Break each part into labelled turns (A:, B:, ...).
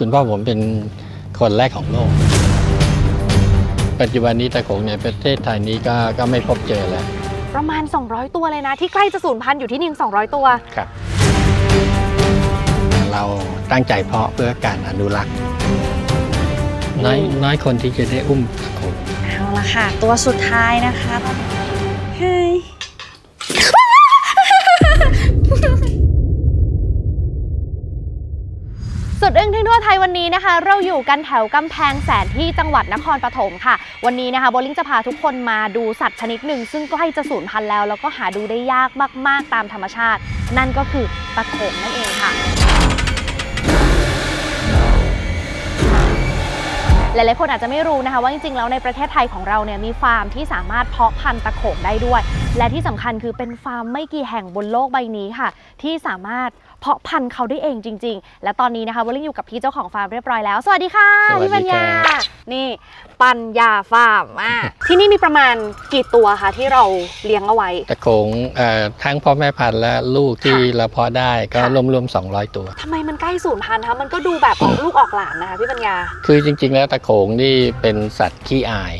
A: คุณพ่อผมเป็นคนแรกของโลก ปัจจุบันนี้ตะโขงในประเทศไทยนี้ก็ก็ไม่พบเจอแล้ว
B: ประมาณ 200 ตัวเลยนะ ที่ใกล้จะสูญพันธุ์อยู่ที่นี่200 ตัว
A: ครับ เราตั้งใจเพาะเพื่อการอนุรักษ์ น้อยน้อยคนที่จะได้อุ้มตะโขง
C: เอาละค่ะ ตัวสุดท้ายนะคะเฮ้ย
B: สุดอึ้งทึ่งทั่วไทยวันนี้นะคะ เราอยู่กันแถวกำแพงแสนที่จังหวัดนครปฐมค่ะ วันนี้นะคะโบลิงจะพาทุกคนมาดูสัตว์ชนิดหนึ่ง ซึ่งใกล้จะสูญพันธุ์แล้ว แล้วก็หาดูได้ยากมาก ๆ ตามธรรมชาติ นั่นก็คือตะโขงนั่นเองค่ะ หลายๆคนอาจจะไม่รู้นะคะว่าจริงๆแล้วในประเทศไทยของเราเนี่ยมีฟาร์มที่สามารถเพาะพันธุ์ตะโขงได้ด้วย และที่สำคัญคือเป็นฟาร์มไม่กี่แห่งบนโลกใบนี้ค่ะ ที่สามารถเพาะพันธุ์เขาได้เองจริง ๆ และตอนนี้นะคะวอลลิ่งอยู่กับพี่เจ้าของฟาร์มเรียบร้อยแล้ว สวัสดีค่ะ
A: สวัสดี
B: พี่ปัญญา
A: ครับ
B: นี่ ปัญญาฟาร์มอะที่นี่มีประมาณกี่ตัวคะที่เราเลี้ยงเอาไว้
A: ตะโขงเอ่อทั้งพ่อแม่พันธุ์และลูกที่เราเพาะได้ก็
B: ค่ะ
A: รวมๆ200 ตัว
B: ทำไมมันใกล้สูญพันธุ์คะมันก็ดูแบบออกลูกออกหลานนะคะพี่ปัญญา
A: คือจริง ๆ แล้วตะโขงนี่เป็นสัตว์ขี้อาย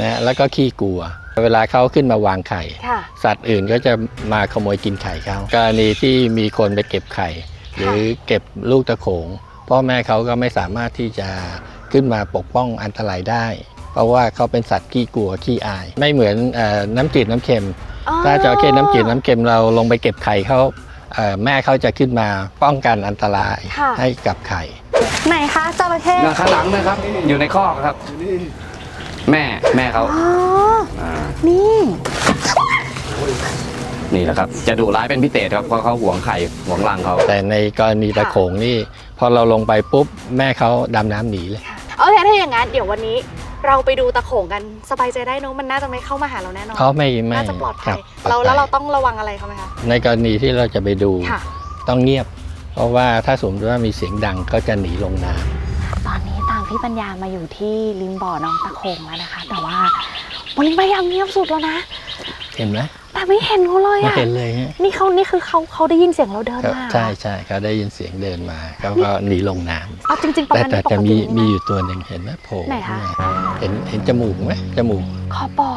A: นะแล้วก็ขี้กลัว เวลาเขาขึ้นมาวางไข่
B: ค่ะ
A: สัตว์อื่นก็จะมาขโมยกินไข่เขากรณีที่มีคนไปเก็บไข่ หรือเก็บลูกตะโขงพ่อแม่เขาก็ไม่สามารถที่จะ ขึ้นมาปกป้องอันตรายได้ เพราะว่าเขาเป็นสัตว์ขี้กลัวขี้อาย ไม่เหมือนเออน้ำจืดน้ำเค็ม ถ้าจระเข้น้ำจืดน้ำเค็มเราลงไปเก็บไข่เขาเอ่อแม่เขาจะขึ้นมาป้องกันอันตราย
B: ค่ะ
A: ให้กับไข่
B: ไหนคะจระเข้
D: นะข้างหลังนะครับ อยู่ในคอกครับ แม่แม่เขา
B: อ๋อ
D: อ่า
B: นี่
D: นี่แหละครับ จะดุร้ายเป็นพิเศษครับเพราะเขาหวงไข่หวงรังเขา
A: แต่ในกรณีตะโขงนี่ พอเราลงไปปุ๊บ แม่เขาดำน้ำหนีเลย
B: โอเค ถ้าอย่างนั้นเดี๋ยววันนี้เราไปดูตะโขงกันสบายใจได้เนอะมันน่าจะไม่เข้ามาหาเราแน่นอน
A: เขาไม่ไม่
B: น่าจะปลอด
A: ค
B: ภั
A: รั
B: ย
A: บ
B: เรา
A: ปอดภัย
B: แล้วเราต้องระวังอะไรเขาไหมคะ
A: ในกรณีที่เราจะไปดู
B: ค่ะ
A: ต้องเงียบ เพราะว่าถ้าสมมติว่ามีเสียงดังก็จะหนีลงน้ำ
B: ตอนนี้ตามพี่ปัญญามาอยู่ที่ริมบ่อน้องตะโขงแล้วนะคะ แต่ว่าวันนี้พยายามเงียบสุดแล้วนะ
A: เห็นไหม
B: แต่ไม่เห็นเขาเลย
A: ไม่
B: อะ
A: เห็นเลยฮะ
B: นี่เขานี่คือเขาเขาได้ยินเสียงเราเดิน
A: ครับ
B: มา
A: ใช่ใช่เขาได้ยินเสียงเดินมาเขาก็หนีลงน้ำ
B: เอาจริงๆประ
A: แต่
B: มาณ
A: แต่
B: นี้ป
A: จะ
B: ก
A: มี
B: ติ
A: มี
B: ไห
A: อยู่ตัวหนึ่งเห็นไหมโผล่
B: ไหนคะ
A: ขึ้มาเห็นเห็นจมูกไหมจมูก
B: ขอบบ่อ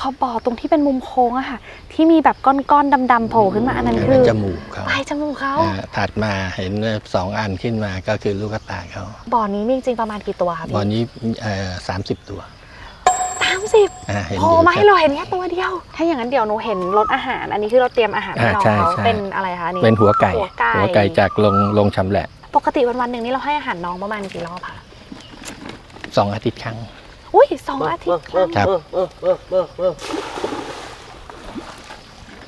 B: ขอบบ่อตรงที่เป็นมุมโค้งอะค่ะ ที่มีแบบก้อนๆดำๆโผล่ขึ้นมาอันนั้นคือ
A: จมูกเขา
B: ปลายจมูกเขา
A: อ่าถัดมาเห็นสองอันขึ้นมาก็คือลูกตาเขา
B: บ่อนี้มีจริงๆประมาณกี่ตัวคะ
A: บอล
B: พี่
A: นี้สามสิบตัว
B: สามสิบ
A: อ่าเห็น
B: โผล่
A: อยู่
B: มาให้
A: ชัด
B: เราเห็นแค่ตัวเดียว ถ้าอย่างนั้นเดี๋ยวหนูเห็นรถอาหาร อันนี้คือเราเตรียมอาหารให้น้อง
A: อ่าใช่
B: เขา
A: ใช่
B: เป็นอะไรคะอันนี่
A: เป็นหัวไก่
B: หัวไก่
A: จากลงลงชำแหละ
B: ปกติวันวันๆหนึ่งนี่เราให้อาหารน้องประมาณกี่รอบคะ
A: สองอาทิตย์ครั้ง
B: อุ้ยสองอาทิตย์ครั้ง
A: ครับ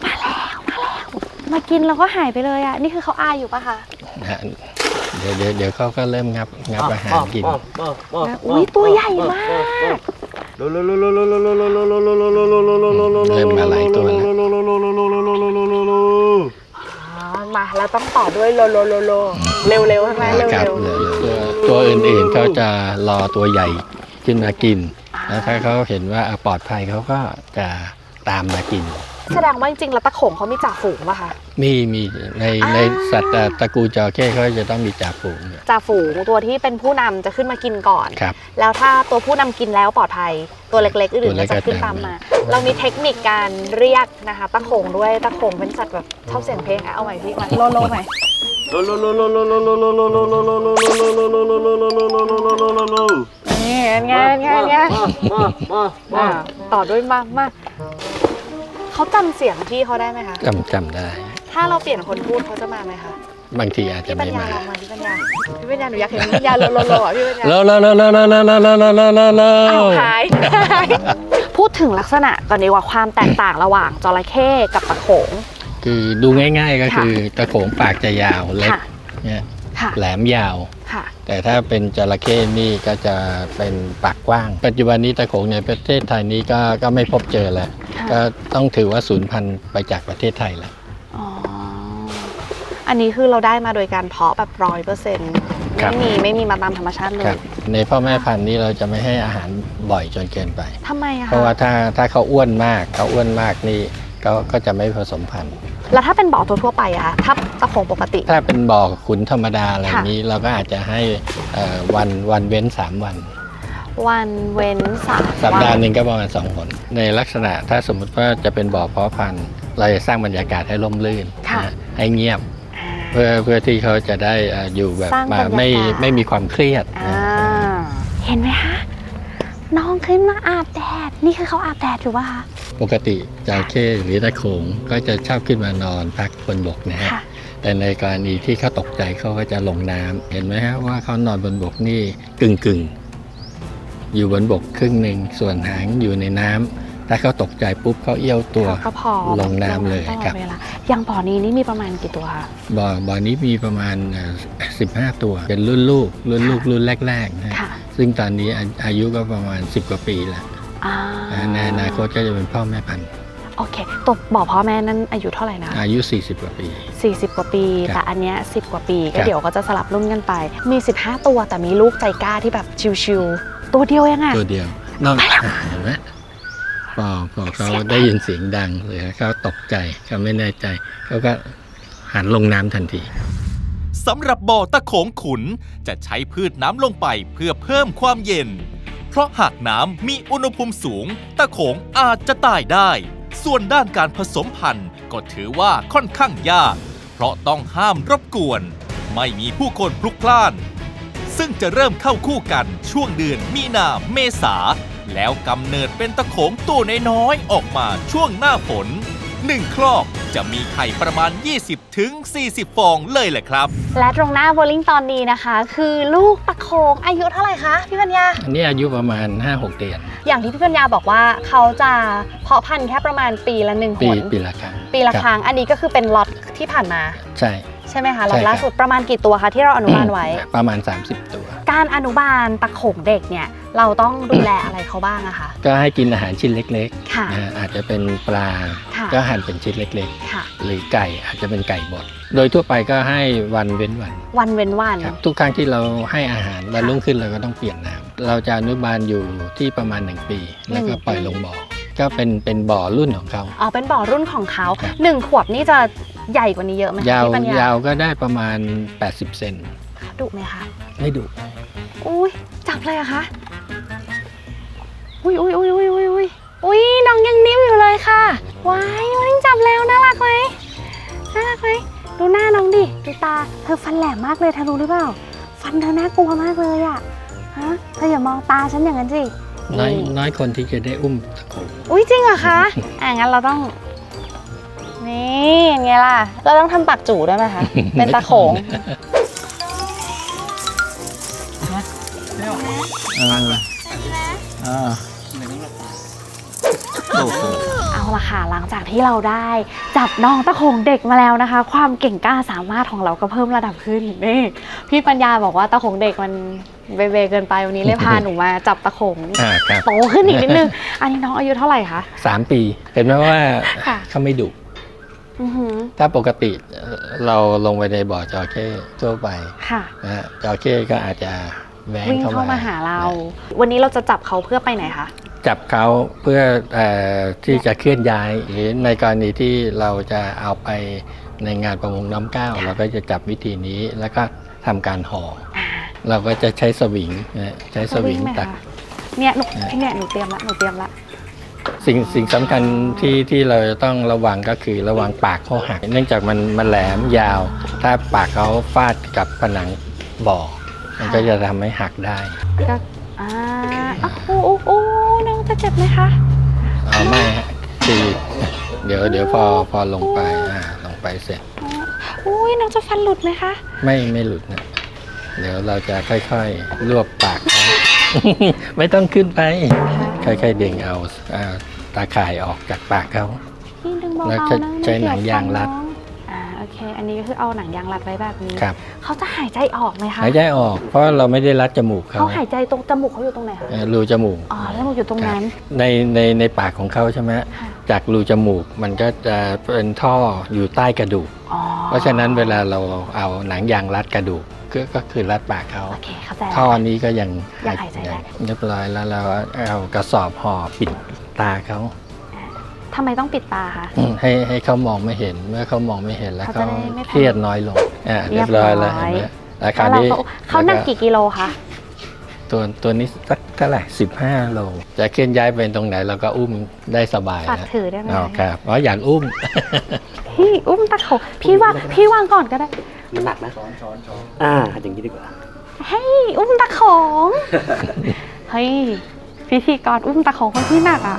B: มาแล้วมาแล้วมากินแล้วก็หายไปเลยอะนี่คือเขาอายอยู่ปะคะ
A: นะฮะเดี๋ยวเดี๋ยวเดี๋ยวเขาก็เริ่มงับงับอาหารกิน
B: อุ้ยตัวใหญ่มาก
A: เริ่มมาหลายตัวแล้ว
B: อ๋อมาแล้วต้องต่อด้วยโลโลโลโลเร็วเร็วๆใช่ไหมเร็ว
A: ครับ
B: เร็ว
A: เดี๋ยวเดี๋ยวตัวอื่นๆเขาจะรอตัวใหญ่ขึ้นมากินแล้วถ้าเขาเห็นว่าอะปลอดภัยเขาก็จะ ตามมากิน
B: แสดงว่าจริงๆแล้วตะโขงเขามีจ่าฝูงปะคะ
A: มีมีใน
B: อ่า
A: ในสัตว์ตระกูลจระเข้เขาจะต้องมีจ่าฝูงเนี่ย
B: จ่าฝูงตัวที่เป็นผู้นำจะขึ้นมากินก่อน
A: ครับ
B: แล้วถ้าตัวผู้นำกินแล้วปลอดภัย ตัวเล็กๆอื่นๆ
A: ตัวเล็
B: ก็
A: ก
B: จะขึ้น
A: ก็ตา
B: ตามม
A: มา
B: มา เรามีเทคนิคการเรียกนะคะตะโขงด้วยตะโขงเป็นสัตว์แบบชอบเสียงเพลงอะเอาใหม่พี่มาโลโลหน่อยนี่ไงไงไงอ่าต่อด้วยมามา เขาจำเสียงพี่เขาได้ไหมคะ
A: จำจำได้
B: ถ้าเราเปลี่ยนคนพูดเขาจะมาไหมคะ
A: บางทีอาจจะ
B: พี่ปัญ
A: ไม่
B: ญา
A: มา
B: ลองมาพี่ปัญญาพี่ปัญญาหนูอยากเห็นพี่ปัญญาโลโลโลอะพี่ปัญญา
A: แล้วแล้วแล้วแล้วแล้วแล้วแล้วแล้วแล้วแล้วแล้ว
B: อ้าวหายหายพูดถึงลักษณะก่อนดีกว่าความแตกต่างระหว่างจระเข้กับตะโขง
A: คือดูง่าย ๆ ก็
B: ค่ะ
A: คือตะโขงปากจะยาวเล็ก
B: ค่ะ
A: เนี่ย
B: ค่ะ
A: แหลมยาว
B: ค่ะ
A: แต่ถ้าเป็นจระเข้นี่ก็จะเป็นปากกว้าง ปัจจุบันนี้ตะโขงในประเทศไทยนี้ก็ก็ไม่พบเจอแล้ว
B: ค่ะ
A: ก็ต้องถือว่าสูญพันธุ์ไปจากประเทศไทยแล้ว
B: อ๋ออันนี้คือเราได้มาโดยการเพาะแบบร้อยเปอร์เซ็นต์
A: ครับ
B: ไม่มีไม่มีมาตามธรรมชาติเล
A: ครั
B: ย
A: บในพ่อแม่พันธุ์นี้เราจะไม่ให้อาหารบ่อยจนเกินไป
B: ทำไมอะ
A: เพ
B: คะ
A: ราะว่าถ้าถ้าเขาอ้วนมากเขาอ้วนมากนี่เขาก็จะไม่ผสมพันธุ์
B: แล้วถ้าเป็นบ่อทั่วๆไปอะคะถ้าตะโขงปกติ
A: ถ้าเป็นบ่อขุนธรรมดาอะไร
B: ค่ะ
A: นี้เราก็อาจจะให้เอ่อวันวันเว้น 3 วัน
B: วันเว้นสาม
A: สัปดา
B: วั
A: ห์
B: น
A: หนึ่งก็ประมาณ2หนในลักษณะถ้าสมมุติว่าจะเป็นบ่อเพาะพันธุ์เราจะสร้างบรรยากาศให้ร่มรื่น
B: ค่ะ
A: นะให้เงียบ
B: อ่า
A: เพื่อเพื่อที่เขาจะได้เอ่ออยู่แบบ
B: สร้างบรรยากาศ
A: ไม่ไม่มีความเครียด
B: อ่า
A: นะ
B: เห็นไหมคะน้องขึ้นมาอาบแดดนี่คือเขาอาบแดดอยู่ป่ะคะ
A: ปกติจระเข้หรือตะโขงก็จะชอบขึ้นมานอนพักบนบกนะฮะ
B: ค่ะ
A: แต่ในกรณีที่เขาตกใจเขาก็จะลงน้ำเห็นไหมฮะว่าเขานอนบนบกนี่กึ่งกึ่งๆอยู่บนบกครึ่งหนึ่งส่วนหางอยู่ในน้ำถ้าเขาตกใจปุ๊บเขาเอี้ยวตัว
B: เขาก็พอ
A: ลงน้ำเลย
B: ตอด
A: ครับ
B: วลาอย่างบ่อนี้นี่มีประมาณกี่ตัวคะ
A: บ่อบ่อนี้มีประมาณเอ่อ15 ตัว เป็นรุ่นลูกรุ่นลูกรุ่นแรกๆนะ
B: ค่ะ
A: ซึ่งตอนนี้อาอายุก็ประมาณ 10 กว่าปีแล้ว
B: อ่า
A: ในอนาคตก็จะเป็นพ่อแม่พันธุ์
B: โอเคตัวบ่อพ่อแม่นั้นอายุเท่าไหร่นะ
A: อายุ 40 กว่าปี
B: 40 กว่าปี
A: ครับ
B: แต่อันเนี้ย10 กว่าปี
A: ครั
B: ก็
A: บ
B: เดี๋ยวก็จะสลับรุ่นกันไป มี 15 ตัวแต่มีลูกใจกล้าที่แบบชิวๆตัวเดียวเองอะ
A: ตัวเดียวนอกเห็นไหมพอพอเขา
B: เสียงดัง
A: ได้ยินเสียงดังหรือเขาตกใจเขาไม่แน่ใจเขาก็หันลงน้ำทันที
E: สำหรับบ่อตะโขงขุนจะใช้พืชน้ำลงไปเพื่อเพิ่มความเย็นเพ ราะหากน้ำมีอุณหภูมิสูง ตะโขงอาจจะตายได้ ส่วนด้านการผสมพันธุ์ก็ถือว่าค่อนข้างยาก เพราะต้องห้ามรบกวน ไม่มีผู้คนพลุกพล่าน ซึ่งจะเริ่มเข้าคู่กันช่วงเดือนมีนาเมษา แล้วกำเนิดเป็นตะโขงตัวน้อยๆออกมาช่วงหน้าฝน หนึ่งครอกจะมีไข่ประมาณ 20-40ถึง40 ฟองเลยแหละครับ
B: และตรงหน้าโบลิ่งตอนนี้นะคะ คือลูกตะโขงอายุเท่าไหร่คะพี่ปัญญา
A: อันนี้อายุประมาณ 5-6 เดือน
B: อย่างที่พี่ปัญญาบอกว่าเขาจะเพาะพันธุ์แค่ประมาณปีละหนึ่งห
A: ปี
B: น
A: ปีละครั้ง
B: ปีละ
A: รับ
B: ครั้งอันนี้ก็คือเป็นล็อตที่ผ่านมา
A: ใช่
B: ใช่ไหมคะ
A: ใช่
B: ล็อตล่า
A: ครับ
B: สุดประมาณกี่ตัวคะที่เราอนุบาลไว้
A: ประมาณ 30 ตัว
B: การอนุบาลตะโขงเด็กเนี่ยเราต้องดูแลอะไรเขาบ้างอะคะ
A: ก็ให้กินอาหารชิ้นเล็ก
B: ค่ะ
A: ๆนะฮะอาจจะเป็นปลา
B: ค่ะ
A: ก็หั่นเป็นชิ้นเล็ก
B: ค่ะ
A: ๆ หรือไก่อาจจะเป็นไก่บด โดยทั่วไปก็ให้วันเว้นวัน
B: วันเว้นวัน
A: ครับทุกครั้งที่เราให้อาหารวันรุ่งขึ้นเราก็ต้องเปลี่ยนน้ำเราจะอนุบาลอยู่ที่ประมาณ 1 ปี แล้วก็ปล่อยลงบ่อ ก็เป็นเป็นบ่อรุ่นของเขา
B: อ๋อเป็นบ่อรุ่นของเขา
A: ครับ
B: หนึ่งขวบนี่จะใหญ่กว่านี้เยอะไหมคะ
A: ยาว
B: พี่ปัญญายา
A: วก็ได้ประมาณ 80 เซน
B: ดุไหมคะ
A: ไม่ดุ
B: อุ้ยจับเลยเหรอะคะอุ้ยอุ้ยอุ้ยอุ้ยอุ้ยอุ้ยอุ้ยน้องยังนิ่มอยู่เลยค่ะว้ายน้องยังจับแล้วน่ารักไหมน่ารักไหมดูหน้าน้องดิดูตาเธอฟันแหลมมากเลยเธอรู้หรือเปล่า ฟันเธอน่ากลัวมากเลยอะฮะเธออย่ามองตาฉันอย่างนั้นสิ
A: น้อย
B: นี่
A: น้อยคนที่จะได้อุ้มตะโขง
B: อุ้ยจริงเหรอคะอะงั้นเราต้องนี่ไงล่ะ เราต้องทำปากจู่ด้วยไหมคะ เป็นตะโขง
A: โอ้โห
B: เอาละค่ะหลังจากที่เราได้จับน้องตะโขงเด็กมาแล้วนะคะ ความเก่งกล้าสามารถของเราก็เพิ่มระดับขึ้นนี่พี่ปัญญาบอกว่าตะโขงเด็กมันเบเบเกินไปวันนี้เลยพาหนูมาจับตะโขง
A: อ่าครับ
B: โตขึ้นอีกนิดนึง อันนี้น้องอายุเท่าไหร่คะ
A: สามปี เห็นไหมว่า
B: ค่ะ
A: เขาไม่ดุ
B: อือหือ
A: ถ้าปกติเอ่อเราลงไปในบ่อจระเข้ทั่วไป
B: ค่ะ
A: นะฮะจระเข้ก็อาจจะ แหวง
B: วิ่ง
A: เข้า
B: เข้า
A: มา
B: มาหาเรา วันนี้เราจะจับเขาเพื่อไปไหนคะ
A: จับเขาเพื่อเออที่จะเคลื่อนย้าย หรือในกรณีที่เราจะเอาไปในงานประมงน้ำเก้า เราก็จะจับวิธีนี้แล้วก็ทำการห่อ
B: อ่า
A: เราก็จะใช้สวิงนะใช้สวิง
B: ไหม
A: ตัก
B: คะเนี่ยหนู
A: อ่า
B: เนี่ยหนูเตรียมละหนูเตรียมละ
A: สิ่งสิ่งสำคัญที่ที่เราจะต้องระวังก็คือระวังปากเขาหัก เนื่องจากมันมันแหลมยาว ถ้าปากเขาฟาดกับผนังบ่อ มันก็จะทำให้หักได้
B: ก็อ่าอ้าวโอ้โอ้โอ้น้องจะเจ็บไหมคะ
A: เอาไม่ฮะคือเดี๋ยวเดี๋ยวพอพอลงไปอ่าลงไปเสร็จ
B: อุ้ยน้องจะฟันหลุดไหมคะ
A: ไม่ไม่หลุดนะเดี๋ยวเราจะค่อยๆรวบปากเขาไม่ต้องขึ้นไป ค่อยๆเด้งเอาอ่าตาข่ายออกจากปากเขา
B: นี่ดึงเบา
A: แล้ว
B: ๆ
A: จะ
B: นะ
A: ใช้หนังยางรัด
B: น้ องอ่าโอเคอันนี้ก็คือเอาหนังยางรัดไว้แบบนี้
A: ครับ
B: เขาจะหายใจออกไหมคะ
A: หายใจออก เพราะเราไม่ได้รัดจมูกเขา
B: เขาหายใจตรงจมูกเขาอยู่ตรงไหนคะ
A: เอ่อรูจมูก
B: อ๋อจมูกอยู่ตรงนั้น
A: ในในในปากของเขาใช่ไหม
B: ค่ะ
A: จากรูจมูกมันก็จะเป็นท่ออยู่ใต้กระดูก
B: อ๋อ
A: เพราะฉะนั้นเวลาเราเอาหนังยางรัดกระดูกก็ก็คือรัดปากเขา
B: โอเคเข้าใจ
A: ท่อ
B: แล้ว
A: นี้ก็ยัง
B: ยังหายใจได้
A: เรียบร้อยแล้วเราเอากระสอบห่อปิดตาเขา
B: ทำไมต้องปิดตาคะ
A: อืมให้ให้เขามองไม่เห็นเมื่อเขามองไม่เห็นแล้ว
B: เขา
A: เขา
B: จะได้ไม่
A: เครียดน้อยลงอ่า
B: เรี
A: เรี
B: ย
A: ย
B: บบร้
A: ร้
B: อ
A: อยยแล้วเห็นไหมแล้วคราว
B: แล้ว
A: นี้
B: เราเขาหนักกี่กิโลคะ
A: ตัวตัวนี้สักเท่าไหร่สิบห้าโลจะเคลื่อนย้ายไปตรงไหนเราก็อุ้มได้สบาย
B: ฝาก
A: แล้ว
B: ถือได้ไหม
A: อ๋อครับเพราะอยากอุ้ม
B: พี่อุ้มตะโขงพี่วางพี่วางก่อนก็ได้
F: มันหนักนะช้อนช้อนช้อนอ่าอย่างนี้ดีกว่า
B: เฮ้ยอุ้มตะโขงเฮ้ยพิธีกรอุ้มตะโขงคนที่หนักอะ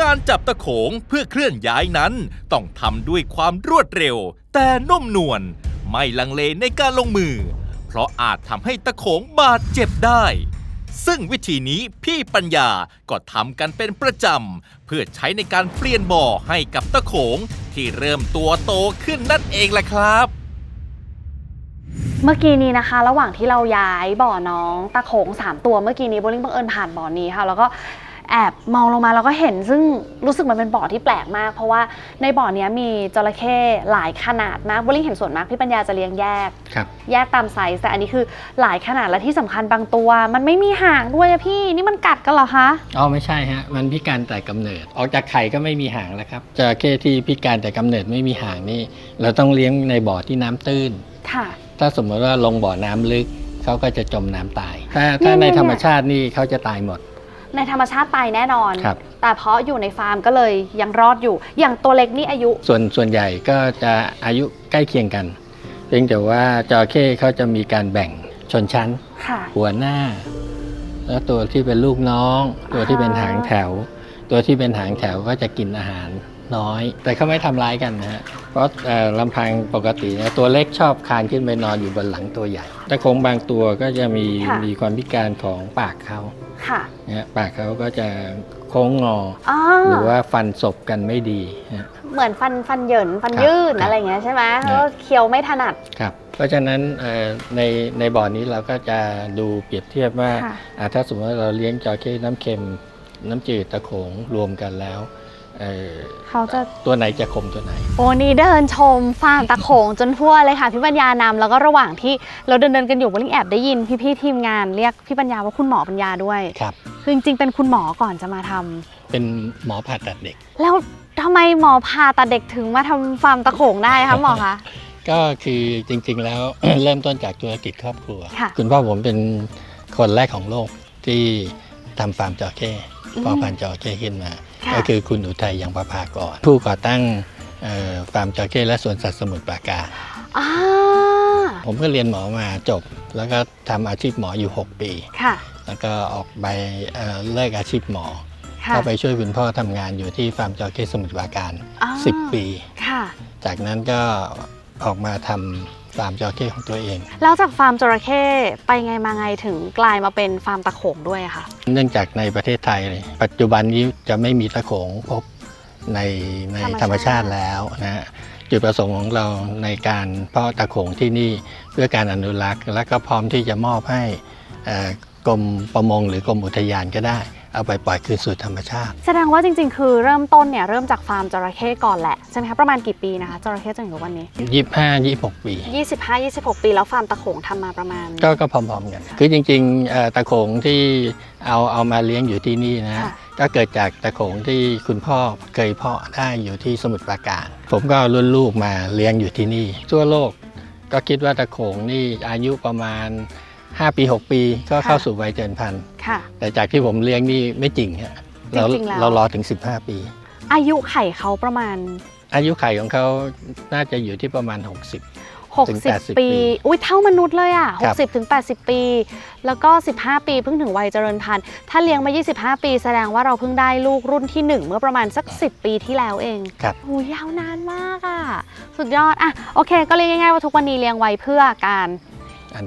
E: การจับตะโขงเพื่อเคลื่อนย้ายนั้น ต้องทำด้วยความรวดเร็ว แต่นุ่มนวลไม่ลังเลในการลงมือ เพราะอาจทำให้ตะโขงบาดเจ็บได้ ซึ่งวิธีนี้พี่ปัญญาก็ทำกันเป็นประจำ เพื่อใช้ในการเปลี่ยนบ่อให้กับตะโขงที่เริ่มตัวโตขึ้นนั่นเองแหละครับ
B: เมื่อกี้นี้นะคะ ระหว่างที่เราย้ายบ่อน้องตะโขงสามตัวเมื่อกี้นี้โบลิ่งบังเอิญผ่านบ่อนี้ค่ะ แล้วก็แอบมองลงมาแล้วก็เห็นซึ่งรู้สึกมันเป็นบ่อที่แปลกมาก เพราะว่าในบ่อเนี้ยมีจระเข้หลายขนาดมากโบลิ่งเห็นส่วนมากพี่ปัญญาจะเลี้ยงแยก
A: ครับ
B: แยกตามไซส์แต่อันนี้คือหลายขนาดและที่สำคัญบางตัว มันไม่มีหางด้วยอะพี่นี่มันกัดกันเหรอคะ
A: อ๋อไม่ใช่ฮะ มันพิการแต่กำเนิด ออกจากไข่ก็ไม่มีหางแล้วครับจระเข้ที่พิการแต่กำเนิดไม่มีหางนี่ เราต้องเลี้ยงในบ่อที่น้ำตื้น
B: ค่ะ
A: ถ้าสมมติว่าลงบ่อน้ำลึกเขาก็จะจมน้ำตาย ถ้าถ้า
B: เนี่ย
A: ใน
B: เนี่ย
A: ธรรมชาตินี่เขาจะตายหมด
B: ในธรรมชาติตายแน่นอน
A: ครับ
B: แต่เพราะอยู่ในฟาร์มก็เลยยังรอดอยู่ อย่างตัวเล็กนี่อายุ
A: ส่วนส่วนใหญ่ก็จะอายุใกล้เคียงกัน เพียงแต่ว่าจระเข้เขาจะมีการแบ่งชนชั้น
B: ค่ะ
A: หัวหน้า แล้วตัวที่เป็นลูกน้อง ตัวที่เป็นหางแถว ตัวที่เป็นหางแถวก็จะกินอาหาร น้อย แต่เขาไม่ทำร้ายกันนะฮะเพราะเอ่อลำพังปกตินะตัวเล็กชอบคลานขึ้นไปนอนอยู่บนหลังตัวใหญ่ แต่คงบางตัวก็จะมี
B: ค่ะ
A: มีความพิการของปากเขา
B: ค่ะ
A: นะฮะปากเขาก็จะโค้งงอ
B: อ๋อ
A: หรือว่าฟันศบกันไม่ดีนะ
B: เหมือนฟันฟันเหยินฟัน
A: ครับ
B: ยื่น
A: ครับ
B: อะไรอย่างเงี้ยใช่ไหม
A: ครับ
B: แล้วเคี้ยวไม่ถนัด
A: ครับเพราะฉะนั้นเอ่อในในบ่อนี้เราก็จะดูเปรียบเทียบว่า
B: ค่ะ
A: อ่าถ้าสมมติว่าเราเลี้ยงจระเข้น้ำเค็มน้ำจืดตะโขงรวมกันแล้ว เอ่อ
B: เขาจะ
A: ตัวไหนจะคมตัวไหน
B: โอ้นี่เดินชมฟาร์มตะโขงจนทั่วเลยค่ะพี่ปัญญานำแล้วก็ระหว่างที่เราเดินเดินๆกันอยู่บลิงแอบได้ยินพี่ๆทีมงานเรียกพี่ปัญญาว่าคุณหมอปัญญาด้วย
A: ครับ
B: คือจริงๆเป็นคุณหมอก่อนจะมาทำ
A: เป็นหมอผ่าตัดเด็ก
B: แล้วทำไมหมอผ่าตัดเด็กถึงมาทำฟาร์มตะโขงได้คะหมอคะ
A: ก็คือจริงๆแล้วเริ่มต้นจากธุรกิจครอบครัว
B: ค่ะ
A: คุณพ่อผมเป็นคนแรกของโลกที่ทำฟาร์มจระเข้
B: อืม
A: พอพันธุ์จระเข้ขึ้นมา
B: ค่ะ
A: ก็คือคุณอุทัยยังประภากรผู้ก่อตั้งเอ่อฟาร์มจระเข้และสวนสัตว์สมุทรปราการ
B: อ่า
A: ผมก็เรียนหมอมาจบ แล้วก็ทำอาชีพหมออยู่ 6 ปี
B: ค่ะ
A: แล้วก็ออกใบเอ่อเลิกอาชีพหมอ
B: ค่ะ
A: ก็ไปช่วยคุณพ่อทำงานอยู่ที่ฟาร์มจระเข้สมุทรปราการ
B: อ่า
A: 10 ปี
B: ค่ะ
A: จากนั้นก็ออกมาทำ ฟาร์มจระเข้ของตัวเอง
B: แล้วจากฟาร์มจระเข้ไปไงมาไงถึงกลายมาเป็นฟาร์มตะโขงด้วยอะค่ะ
A: เนื่องจากในประเทศไทย ปัจจุบันนี้จะไม่มีตะโขงพบในใน
B: ธ
A: ธ
B: ร
A: ร
B: ร
A: ร
B: ม
A: ม
B: ชา
A: ชา
B: ติ
A: ติแล้วนะฮะจุดประสงค์ของเราในการเพาะตะโขงที่นี่เพื่อการอนุรักษ์ และก็พร้อมที่จะมอบให้เอ่อกรมประมงหรือกรมอุทยานก็ได้ เอาไปปล่อยคืนสู่ธรรมชาติ
B: แสดงว่าจริง ๆ คือเริ่มต้นเนี่ยเริ่มจากฟาร์มจระเข้ก่อนแหละใช่ไหมคะประมาณกี่ปีนะคะจระเข้จนถึงทุกวันนี้
A: 25 26 ปี
B: 25 26 ปี แล้วฟาร์มตะโขงทำมาประมาณ
A: ก็ก็พร้อมๆกัน คือจริงๆเอ่อตะโขงที่เอาเอามาเลี้ยงอยู่ที่นี่นะ
B: ค่ะ
A: ก็เกิดจากตะโขงที่คุณพ่อเคยเพาะได้อยู่ที่สมุทรปราการ ผมก็เอารุ่นลูกมาเลี้ยงอยู่ที่นี่ ทั่วโลกก็คิดว่าตะโขงนี่อายุประมาณ 5 ปี 6 ปีก็เข้าสู่วัยเจริญพันธุ์
B: ค่ะ
A: แต่จากที่ผมเลี้ยงนี่ไม่จริงฮะเรา
B: จริงๆแล้ว
A: เรารอถึง 15 ปี
B: อายุไข่เขาประมาณ
A: อายุไขของเขาน่าจะอยู่ที่ประมาณ 60 ถึง
B: 60
A: 80
B: ปีอุ้ยเท่ามนุษย์เลยอะ
A: ครับ
B: 60ถึง80 ปี แล้วก็ 15 ปีเพิ่งถึงวัยเจริญพันธุ์ ถ้าเลี้ยงมา 25 ปีแสดงว่าเราเพิ่งได้ลูกรุ่นที่ 1 เมื่อประมาณสัก 10 ปีที่แล้วเอง
A: ครับ
B: โอ้ยยาวนานมากอะ สุดยอด อะ โอเค ก็เรียกง่ายๆว่าทุกวันนี้เลี้ยงไว้เพื่อการ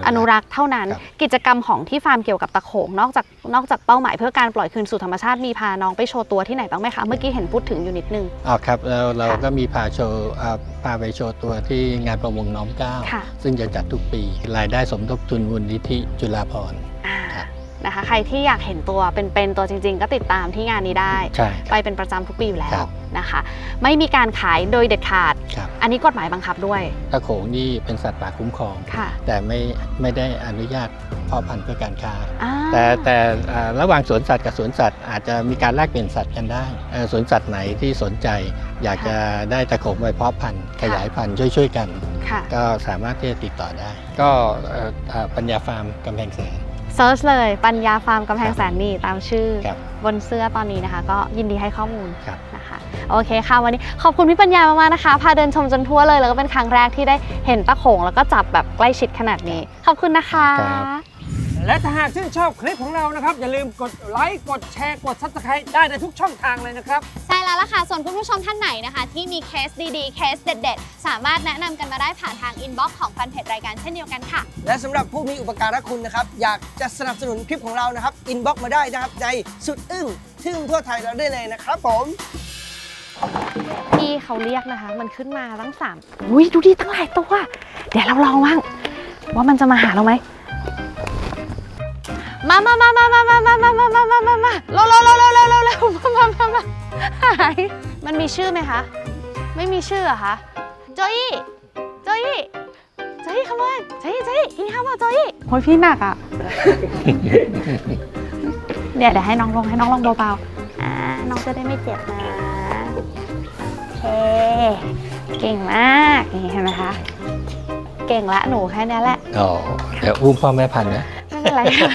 B: อนุรักษ์เท่านั้น
A: ครับ
B: กิจกรรมของที่ฟาร์มเกี่ยวกับตะโขงนอกจากนอกจากเป้าหมายเพื่อการปล่อยคืนสู่ธรรมชาติมีพาน้องไปโชว์ตัวที่ไหนบ้างไหมคะเมื่อกี้เห็นพูดถึงอยู่นิดนึง
A: อ๋อครับเราเรา
B: ค่ะ
A: ก็มีพาโชว์อ่าพาไปโชว์ตัวที่งานประมงน้อมเกล้า
B: ค่ะ
A: ซึ่งจะจัดทุกปีรายได้สมทบทุนมูลนิธิจุฬาภรณ์
B: อ่า
A: ครับ
B: นะคะ ใครที่อยากเห็นตัวเป็นๆตัวจริง ๆ ก็ติดตามที่งานนี้ได้
A: ใช่ค
B: ไป
A: รับ
B: เป็นประจำทุกปีอยู่แล้
A: ควรับ
B: นะคะ ไม่มีการขายโดยเด็ดขาด
A: ครับ
B: อันนี้กฎหมายบังคับด้วย
A: ตะโขงนี่เป็นสัตว์ป่าคุ้มครอง
B: ค่ะ
A: แต่ไม่ไม่ได้อนุญาตเพาะพันธุ์เพื่อการค้า
B: อ่า
A: แต่แต่อ่าระหว่างสวนสัตว์กับสวนสัตว์อาจจะมีการแลกเปลี่ยนสัตว์กันได้เอ่อสวนสัตว์ไหนที่สนใจ อยากจะได้ตะโขงไปเพาะพันธุ์ขยายพันธุ์ช่วยๆกัน
B: ค่ะ
A: ก็สามารถที่จะติดต่อได้ ก็เอ่ออ่าปัญญาฟาร์มกำแพงแสน
B: เซิร์ชเลยปัญญาฟาร์มกำแพงแสนนี่ตามชื่อ
A: ครับ
B: บนเสื้อตอนนี้นะคะ ก็ยินดีให้ข้อมูล
A: ครับ
B: นะคะโอเคค่ะวันนี้ขอบคุณพี่ปัญญามากๆนะคะ พาเดินชมจนทั่วเลยแล้วก็เป็นครั้งแรกที่ได้เห็นตะโขงแล้วก็จับแบบใกล้ชิดขนาดนี้ ขอบคุณนะคะ
A: ครับ
G: และถ้าหากชื่นชอบคลิปของเรานะครับ อย่าลืมกดไลค์กดแชร์กด subscribe ได้ในทุกช่องทางเลยนะครับ
H: ใช่แล้วล่ะค่ะ ส่วนคุณผู้ชมท่านไหนนะคะ ที่มีเคสดีๆ เคสเด็ด ๆ สามารถแนะนำกันมาได้ผ่านทางอินบ็อกซ์ของแฟนเพจรายการเช่นเดียวกันค่ะ
I: และสำหรับผู้มีอุปการะคุณนะครับ อยากจะสนับสนุนคลิปของเรานะครับ อินบ็อกมาได้นะครับ ในสุดอึ้งทึ่งทั่วไทยเราได้เลยนะครับผม
B: พี่เขาเรียกนะคะ มันขึ้นมาตั้งสามอุ้ยดูดิตั้งหลายตัว เดี๋ยวเราลองบ้างว่ามันจะมาหาเราไหม มามามามามามามามามามามามามาเร็วเร็วเร็วเร็วเร็วเร็วเร็วมามามามาหายมันมีชื่อไหมคะ ไม่มีชื่อเหรอะคะโจยี่โจยี่โจยี่ขโมยโจยี่โจยี่กินข้าวเปล่าโจยี่โอ้ยพี่หนักอะเดี๋ยวเดี๋ยวให้น้องลงให้น้องลงเบาๆอ่าน้องจะได้ไม่เจ็บนะโอเคเก่งมากนี่เห็นไหมคะเก่งละหนูแค่นี้แหละ
A: อ๋อเดี๋ยวอุ้มพ่อแม่พันธุ์นะ
B: ไม่เป็นไรค่ะ